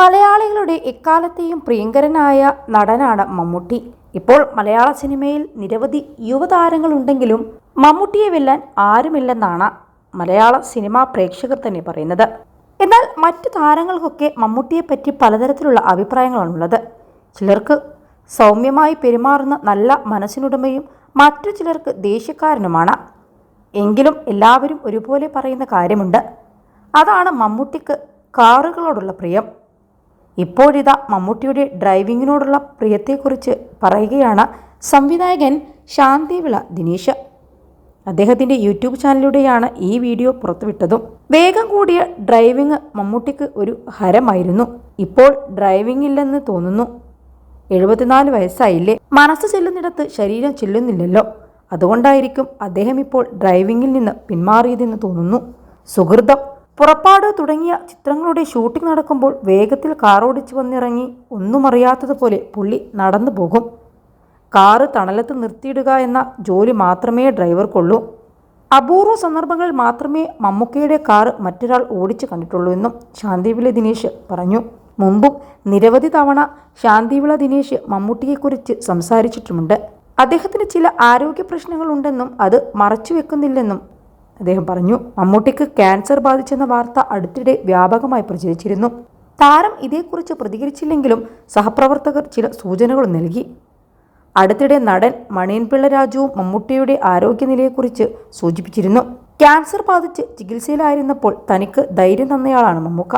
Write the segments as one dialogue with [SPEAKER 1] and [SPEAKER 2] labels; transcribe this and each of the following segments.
[SPEAKER 1] മലയാളികളുടെ എക്കാലത്തെയും പ്രിയങ്കരനായ നടനാണ് മമ്മൂട്ടി. ഇപ്പോൾ മലയാള സിനിമയിൽ നിരവധി യുവതാരങ്ങളുണ്ടെങ്കിലും മമ്മൂട്ടിയെ വെല്ലാൻ ആരുമില്ലെന്നാണ് മലയാള സിനിമാ പ്രേക്ഷകർ തന്നെ പറയുന്നത്. എന്നാൽ മറ്റു താരങ്ങൾക്കൊക്കെ മമ്മൂട്ടിയെപ്പറ്റി പലതരത്തിലുള്ള അഭിപ്രായങ്ങളാണുള്ളത് ചിലർക്ക് സൗമ്യമായി പെരുമാറുന്ന നല്ല മനസ്സിനുടമയും മറ്റു ചിലർക്ക് ദേഷ്യക്കാരനുമാണ്. എങ്കിലും എല്ലാവരും ഒരുപോലെ പറയുന്ന കാര്യമുണ്ട്. അതാണ് മമ്മൂട്ടിക്ക് കാറുകളോടുള്ള പ്രിയം. ഇപ്പോഴിതാ മമ്മൂട്ടിയുടെ ഡ്രൈവിങ്ങിനോടുള്ള പ്രിയത്തെക്കുറിച്ച് പറയുകയാണ് സംവിധായകൻ ശാന്തിവിള ദിനേശ്. അദ്ദേഹത്തിന്റെ യൂട്യൂബ് ചാനലിലൂടെയാണ് ഈ വീഡിയോ പുറത്തുവിട്ടതും. വേഗം കൂടിയ ഡ്രൈവിംഗ് മമ്മൂട്ടിക്ക് ഒരു ഹരമായിരുന്നു. ഇപ്പോൾ ഡ്രൈവിംഗ് ഇല്ലെന്ന് തോന്നുന്നു. എഴുപത്തിനാല് വയസ്സായില്ലേ? മനസ്സ് ചെല്ലുന്നിടത്ത് ശരീരം ചെല്ലുന്നില്ലല്ലോ. അതുകൊണ്ടായിരിക്കും അദ്ദേഹം ഇപ്പോൾ ഡ്രൈവിംഗിൽ നിന്ന് പിന്മാറിയതെന്ന് തോന്നുന്നു. സുഹൃതം പുറപ്പാട് തുടങ്ങിയ ചിത്രങ്ങളുടെ ഷൂട്ടിംഗ് നടക്കുമ്പോൾ വേഗത്തിൽ കാറോടിച്ചു വന്നിറങ്ങി ഒന്നും അറിയാത്തതുപോലെ പുള്ളി നടന്നു പോകും. കാറ് തണലത്ത് നിർത്തിയിടുക എന്ന ജോലി മാത്രമേ ഡ്രൈവർക്കുള്ളൂ. അപൂർവ സന്ദർഭങ്ങളിൽ മാത്രമേ മമ്മൂക്കയുടെ കാറ് മറ്റൊരാൾ ഓടിച്ചു കണ്ടിട്ടുള്ളൂ എന്നും ശാന്തിവിള ദിനേശ് പറഞ്ഞു. മുമ്പും നിരവധി തവണ ശാന്തിവിള ദിനേശ് മമ്മൂട്ടിയെക്കുറിച്ച് സംസാരിച്ചിട്ടുമുണ്ട്. അദ്ദേഹത്തിന് ചില ആരോഗ്യ പ്രശ്നങ്ങളുണ്ടെന്നും അത് മറച്ചു വെക്കുന്നില്ലെന്നും അദ്ദേഹം പറഞ്ഞു മമ്മൂട്ടിക്ക് ക്യാൻസർ ബാധിച്ചെന്ന വാർത്ത അടുത്തിടെ വ്യാപകമായി പ്രചരിച്ചിരുന്നു. താരം ഇതേക്കുറിച്ച് പ്രതികരിച്ചില്ലെങ്കിലും സഹപ്രവർത്തകർ ചില സൂചനകൾ നൽകി. അടുത്തിടെ നടൻ മണിയൻപിള്ള രാജുവും മമ്മൂട്ടിയുടെ ആരോഗ്യനിലയെക്കുറിച്ച് സൂചിപ്പിച്ചിരുന്നു. ക്യാൻസർ ബാധിച്ച് ചികിത്സയിലായിരുന്നപ്പോൾ തനിക്ക് ധൈര്യം തന്നയാളാണ് മമ്മൂക്ക.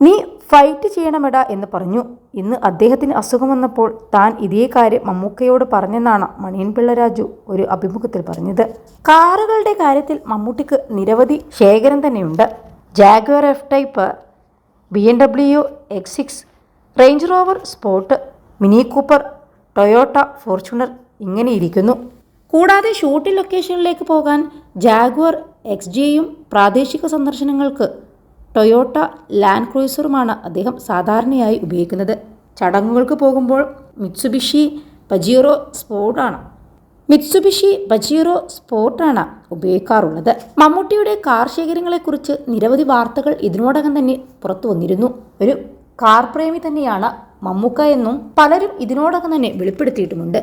[SPEAKER 1] നീ ഫൈറ്റ് ചെയ്യണമെടാ എന്ന് പറഞ്ഞു. ഇന്ന് അദ്ദേഹത്തിന് അസുഖം വന്നപ്പോൾ താൻ ഇതേ കാര്യം മമ്മൂക്കയോട് പറഞ്ഞെന്നാണ് മണിയൻപിള്ള രാജു ഒരു അഭിമുഖത്തിൽ പറഞ്ഞത്. കാറുകളുടെ കാര്യത്തിൽ മമ്മൂട്ടിക്ക് നിരവധി ശേഖരം തന്നെയുണ്ട്. Jaguar F type B M W X six Range Rover sport Mini Cooper Toyota Fortuner ഇങ്ങനെ ഇരിക്കുന്നു. കൂടാതെ ഷൂട്ടിംഗ് ലൊക്കേഷനിലേക്ക് പോകാൻ ജാഗ്വർ എക്സ് ജിയും പ്രാദേശിക സന്ദർശനങ്ങൾക്ക് ടൊയോട്ട ലാൻഡ് ക്രൂസറുമാണ് അദ്ദേഹം സാധാരണയായി ഉപയോഗിക്കുന്നത്. ചടങ്ങുകൾക്ക് പോകുമ്പോൾ മിത്സുബിഷി പജീറോ സ്പോർട്ടാണ്. മിത്സുബിഷി പജീറോ സ്പോർട്ടാണ് ഉപയോഗിക്കാറുള്ളത്. മമ്മൂട്ടിയുടെ കാർ ശേഖരങ്ങളെക്കുറിച്ച് നിരവധി വാർത്തകൾ ഇതിനോടകം തന്നെ പുറത്തു വന്നിരുന്നു. ഒരു കാർ പ്രേമി തന്നെയാണ് മമ്മൂക്ക എന്നും പലരും ഇതിനോടകം തന്നെ വെളിപ്പെടുത്തിയിട്ടുമുണ്ട്.